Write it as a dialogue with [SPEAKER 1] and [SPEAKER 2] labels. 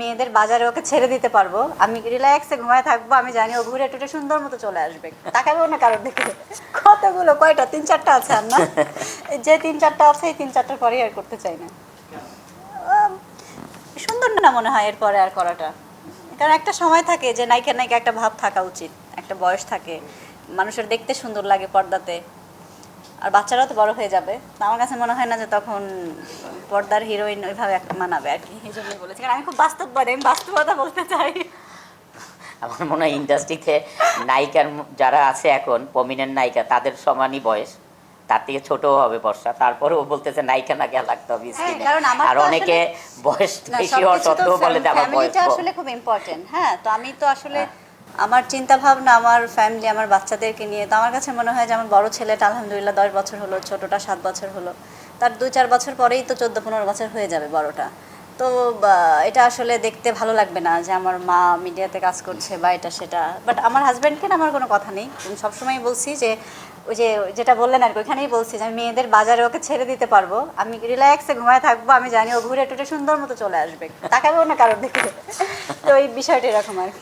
[SPEAKER 1] মেয়েদের বাজারে ওকে ছেড়ে দিতে পারব। আমি রিল্যাক্সে ঘুমায় থাকব আমি জানি ও ঘুরে টুটে সুন্দর মতো চলে আসবে। তাকাবেও না কারোর দিকে কতগুলো কয়টা? তিন চারটা আছে আর না? যে তিন চারটা আছে এই তিন চারটার পরে আর করতে চাই না। সুন্দর না মনে হয় এরপরে আর করাটা? কারণ একটা সময় থাকে যে নায়িকা নায়িকা একটা ভাব থাকা উচিত একটা বয়স থাকে। মানুষের দেখতে সুন্দর লাগে পর্দাতে। আর বাচ্চারাও তো বড় হয়ে যাবে। আমার কাছে মনে হয় না যে তখন পর্দার হিরোইন ওইভাবে মানাবে আর কি। এই জন্যই বলেছি। কারণ আমি খুব বাস্তববাদী আমি বাস্তবতা বলতে চাই।
[SPEAKER 2] আমার মনে হয় ইন্ডাস্ট্রিতে নায়িকার যারা আছে এখন প্রমিনেন্ট নায়িকা তাদের সমানই বয়স। তার থেকে ছোট হবে বর্ষা। তারপরেও বলতেছে নায়িকা না গিয়া লাগতে হবে
[SPEAKER 1] হ্যাঁ,
[SPEAKER 2] স্ক্রিনে আর অনেকে বয়স বেশি হওয়ার সত্ত্বেও বলে যে আমার বয়স
[SPEAKER 1] আসলে খুব ইম্পর্টেন্ট হ্যাঁ তো আমি তো আসলে আমার চিন্তা ভাবনা আমার ফ্যামিলি আমার বাচ্চাদেরকে নিয়ে, তো আমার কাছে মনে হয় যে আমার বড় ছেলেটা আলহামদুলিল্লাহ দশ বছর হলো, ছোটটা সাত বছর হলো। তার দুই চার বছর পরেই তো চোদ্দ পনেরো বছর হয়ে যাবে বড়টা। তো এটা আসলে দেখতে ভালো লাগবে না যে আমার মা মিডিয়াতে কাজ করছে বা এটা সেটা। বাট আমার হাজব্যান্ডকে না আমার কোনো কথা নেই। আমি সবসময় বলছি যে, ওই যে, যেটা বললেন আর কি, ওইখানেই বলছি যে আমি মেয়েদের বাজারে ওকে ছেড়ে দিতে পারব। আমি রিল্যাক্সে ঘুমায় থাকব, আমি জানি ও ঘুরে টুটে সুন্দর মতো চলে আসবে। তাকাবেও না কারোর দিকে। তো এই বিষয়টা এরকম আর কি।